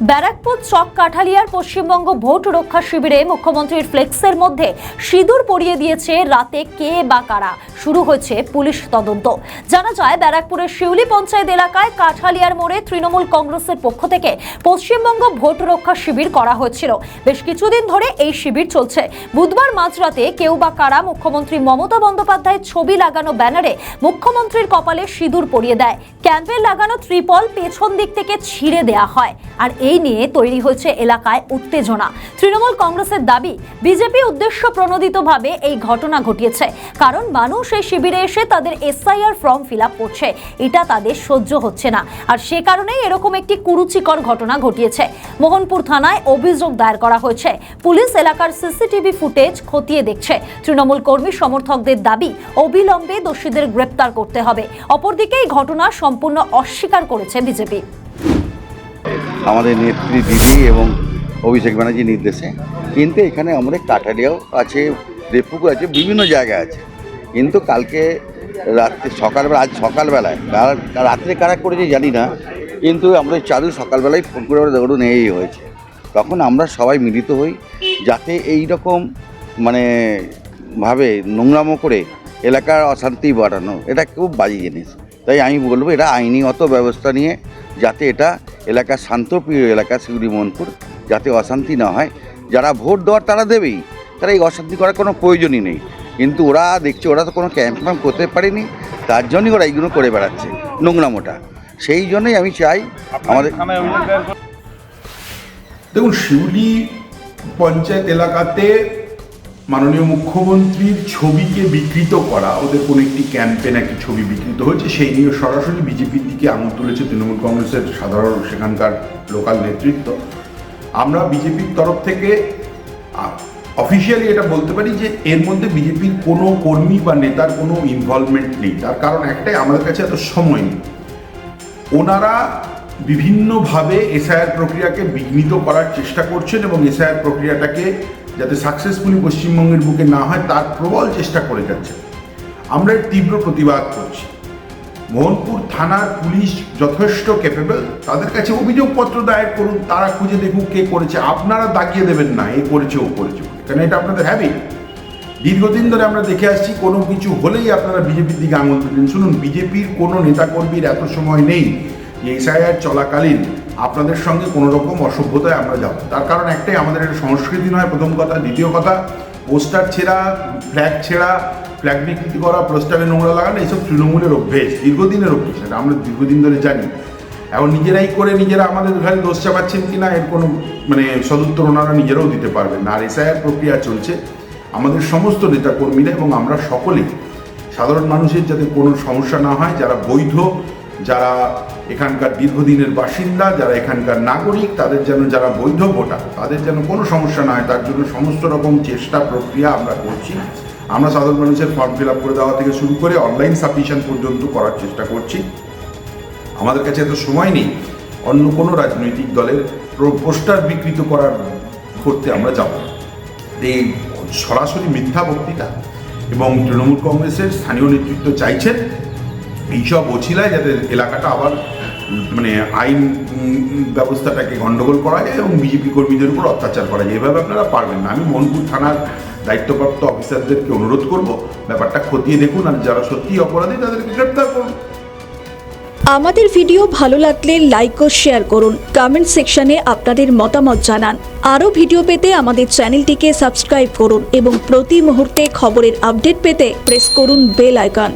ব্যারাকপুর চক কাঠালিয়ার পশ্চিমবঙ্গ ভোট রক্ষা শিবিরে মুখ্যমন্ত্রীর ফ্লেক্সের মধ্যে সিঁদুর পরিয়ে দিয়েছে রাতে কে বা কারা? শুরু হয়েছে পুলিশ তদন্ত। জানা যায়, ব্যারাকপুরের শিউলি পঞ্চায়েত এলাকায় কাঠালিয়ার মোড়ে তৃণমূল কংগ্রেসের পক্ষ থেকে পশ্চিমবঙ্গ ভোট রক্ষা শিবির করা হয়েছিল। বেশ কিছুদিন ধরে এই শিবির চলছে। বুধবার মাঝরাতে কেউ বা কারা মুখ্যমন্ত্রী মমতা বন্দ্যোপাধ্যায়ের ছবি লাগানো ব্যানারে মুখ্যমন্ত্রীর কপালে সিঁদুর পরিয়ে দেয়। ক্যাম্পে লাগানো ত্রিপল পেছন দিক থেকে ছিঁড়ে দেয়া হয়। আর এই নিয়ে তৈরি হয়েছে এলাকায় উত্তেজনা। তৃণমূল কংগ্রেসের দাবি, বিজেপি উদ্দেশ্য প্রণোদিতভাবে এই ঘটনা ঘটিয়েছে। কারণ মানুষ এই শিবিরে এসে তাদের এসআইআর ফর্ম ফিল করছে। এটা তাদের সহ্য হচ্ছে না। আর সে কারণেই এরকম একটি কুরুচিকর ঘটনা ঘটিয়েছে। মোহনপুর থানায় অভিযোগ দায়ের করা হয়েছে। পুলিশ এলাকার সিসিটিভি ফুটেজ খতিয়ে দেখছে। তৃণমূল কর্মী সমর্থকদের দাবি, অবিলম্বে দোষীদের গ্রেপ্তার করতে হবে। অপরদিকে এই ঘটনা সম্পূর্ণ অস্বীকার করেছে বিজেপি। আমাদের নেত্রী দিদি এবং অভিষেক ব্যানার্জির নির্দেশে। কিন্তু এখানে আমাদের কাঠালিয়াও আছে দেবপুকুর আছে, বিভিন্ন জায়গা আছে। কিন্তু কালকে রাত্রে, সকালবেলা, আজ সকালবেলায় রাত্রে কারা করেছে জানি না, কিন্তু আমরা চালু সকালবেলায় ফোন করে ধরুন এই হয়েছে। তখন আমরা সবাই মিলিত হই, যাতে এই রকম মানে ভাবে নোংরামো করে এলাকার অশান্তি বাড়ানো, এটা খুব বাজে জিনিস। তাই আমি বলব, এটা আইনিগত ব্যবস্থা নিয়ে, যাতে এটা এলাকার শান্তপ্রিয় এলাকা শিউরি মোহনপুর, যাতে অশান্তি না হয়। যারা ভোট দেওয়ার তারা দেবেই, তারা এই অশান্তি করার কোনো প্রয়োজনই নেই। কিন্তু ওরা দেখছে, ওরা তো কোনো ক্যাম্প ফ্যাম্প করতে পারেনি, তার জন্যই ওরা এইগুলো করে বেড়াচ্ছে নোংরামোটা সেই জন্যই আমি চাই আমাদের দেখুন, শিউলি পঞ্চায়েত এলাকাতে মাননীয় মুখ্যমন্ত্রীর ছবিকে বিকৃত করা, ওদের কোনো একটি ক্যাম্পে নাকি ছবি বিকৃত হয়েছে, সেই নিয়ে সরাসরি বিজেপির দিকে আঙুল তুলেছে তৃণমূল কংগ্রেসের সাধারণ সেখানকার লোকাল নেতৃত্ব। আমরা বিজেপির তরফ থেকে অফিসিয়ালি এটা বলতে পারি যে এর মধ্যে বিজেপির কোনো কর্মী বা নেতার কোনো ইনভলভমেন্ট নেই। তার কারণ একটাই, আমাদের কাছে এত সময় নেই। ওনারা বিভিন্নভাবে এসআইআর প্রক্রিয়াকে বিঘ্নিত করার চেষ্টা করছেন এবং এসআইআর প্রক্রিয়াটাকে যাতে সাকসেসফুলি পশ্চিমবঙ্গের বুকে না হয়, তার প্রবল চেষ্টা করে যাচ্ছে। আমরা তীব্র প্রতিবাদ করছি। মোহনপুর থানার পুলিশ যথেষ্ট ক্যাপেবল তাদের কাছে অভিযোগপত্র দায়ের করুন, তারা খুঁজে দেখুন কে করেছে। আপনারা দাগিয়ে দেবেন না, এ করেছে, ও করেছে। কারণ এটা আপনাদের হ্যাবিট দীর্ঘদিন ধরে আমরা দেখে আসছি, কোনো কিছু হলেই আপনারা বিজেপির দিকে আঙুল তুলেন শুনুন, বিজেপির কোনো নেতাকর্মীর এত সময় নেই। যে চলাকালীন আপনাদের সঙ্গে কোনো রকম অসভ্যতায় আমরা যাব। তার কারণ একটাই, আমাদের একটা সংস্কৃতি নয়, প্রথম কথা। দ্বিতীয় কথা, পোস্টার ছেঁড়া, ফ্ল্যাগ ছেঁড়া, ফ্ল্যাগ বিকৃতি করা, পোস্টারে নোংরা লাগানো, এইসব তৃণমূলের অভ্যেস, দীর্ঘদিনের অভ্যেস, এটা আমরা দীর্ঘদিন ধরে জানি। এখন নিজেরাই করে নিজেরা আমাদের ঘরে দোষ চাপাচ্ছেন কি না, এর কোনো মানে সদুত্তর ওনারা নিজেরাও দিতে পারবেন না। আর এসআইআর প্রক্রিয়া চলছে আমাদের সমস্ত নেতাকর্মীরা এবং আমরা সকলেই। সাধারণ মানুষের যাতে কোনো সমস্যা না হয়, যারা বৈধ যারা এখানকার দীর্ঘদিনের বাসিন্দা, যারা এখানকার নাগরিক, তাদের যেন যারা বৈধ ভোটার, তাদের যেন কোনো সমস্যা না হয়, তার জন্য সমস্ত রকম চেষ্টা, প্রক্রিয়া আমরা করছি। আমরা সাধারণ মানুষের ফর্ম ফিল আপ করে দেওয়া থেকে শুরু করে অনলাইন সাবমিশন পর্যন্ত করার চেষ্টা করছি। আমাদের কাছে এত সময় নেই। অন্য কোনো রাজনৈতিক দলের পোস্টার বিকৃত করার করতে আমরা যাব এই সরাসরি মিথ্যা বক্তৃতা এবং তৃণমূল কংগ্রেসের স্থানীয় নেতৃত্ব চাইছেন এইসব অছিলায় যাতে এলাকাটা আবার মানে আইন ব্যবস্থাটাকে গণ্ডগোল করা যায় এবং বিজেপি কর্মীদের উপর অত্যাচার করা যায়, এভাবে আপনারা পারবেন না। আমি মনপুর থানার দায়িত্বপ্রাপ্ত অফিসারদেরকে অনুরোধ করব, ব্যাপারটা খতিয়ে দেখুন আর যারা সত্যিই অপরাধী তাদেরকে গ্রেপ্তার করুন। আমাদের ভিডিও ভালো লাগলে লাইক ও শেয়ার করুন। কমেন্ট সেকশনে আপনাদের মতামত জানান। আরও ভিডিও পেতে আমাদের চ্যানেলটিকে সাবস্ক্রাইব করুন এবং প্রতি মুহূর্তে খবরের আপডেট পেতে প্রেস করুন বেল আইকন।